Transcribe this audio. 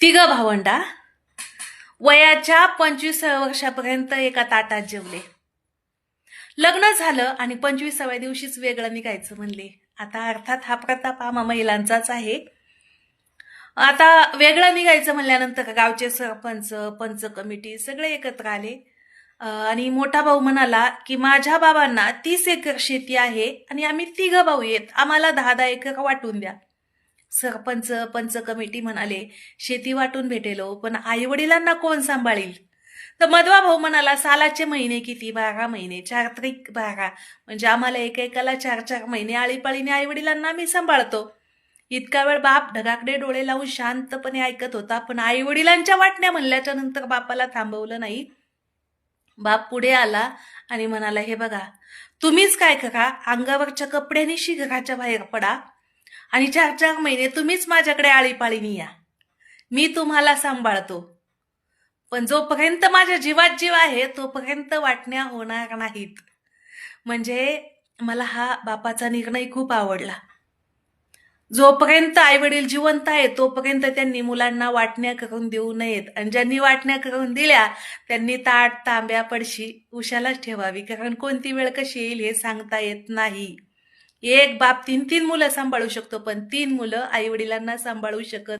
तिघं भावंडा. वयाच्या पंचवीसाव्या वर्षापर्यंत एका ताटात जेवले. लग्न झालं आणि पंचवीसाव्या दिवशीच वेगळं निघायचं म्हणले. आता अर्थात हा प्रताप आम्हा महिलांचाच आहे. आता वेगळं निघायचं म्हणल्यानंतर गावचे सरपंच पंच कमिटी सगळे एकत्र आले. आणि मोठा भाऊ म्हणाला की माझ्या बाबांना तीस एकर शेती आहे आणि आम्ही तिघं भाऊ येत. आम्हाला दहा दहा एकर वाटून द्या. सरपंच पंच कमिटी म्हणाले शेती वाटून भेटेलो पण आई वडिलांना कोण सांभाळील? तर मधवा भाऊ म्हणाला सालाचे महिने किती? बारा महिने. चार त्रिक बारा. म्हणजे आम्हाला एकेकाला चार चार महिने आळीपाळीने आई वडिलांना आम्ही सांभाळतो. इतका वेळ बाप ढगाकडे डोळे लावून शांतपणे ऐकत होता पण आई वडिलांच्या वाटण्या म्हणल्याच्या नंतर बापाला थांबवलं नाही. बाप पुढे आला आणि म्हणाला हे बघा तुम्हीच काय करा? अंगावरच्या कपड्यानिशी घराच्या बाहेर पडा. आणि चार चार महिने तुम्हीच माझ्याकडे आळीपाळीनी या. मी तुम्हाला सांभाळतो. पण जोपर्यंत माझ्या जीवात जीव आहे तोपर्यंत वाटण्या होणार नाहीत. म्हणजे मला हा बापाचा निर्णय खूप आवडला. जोपर्यंत आई वडील जिवंत आहेत तोपर्यंत त्यांनी मुलांना वाटण्या करून देऊ नयेत. आणि ज्यांनी वाटण्या करून दिल्या त्यांनी ताट तांब्या पडशी उशालाच ठेवावी. कारण कोणती वेळ कशी येईल हे सांगता येत नाही. एक बाप तीन तीन मुलं सांभाळू शकतो पण तीन मुलं आई वडिलांना सांभाळू शकत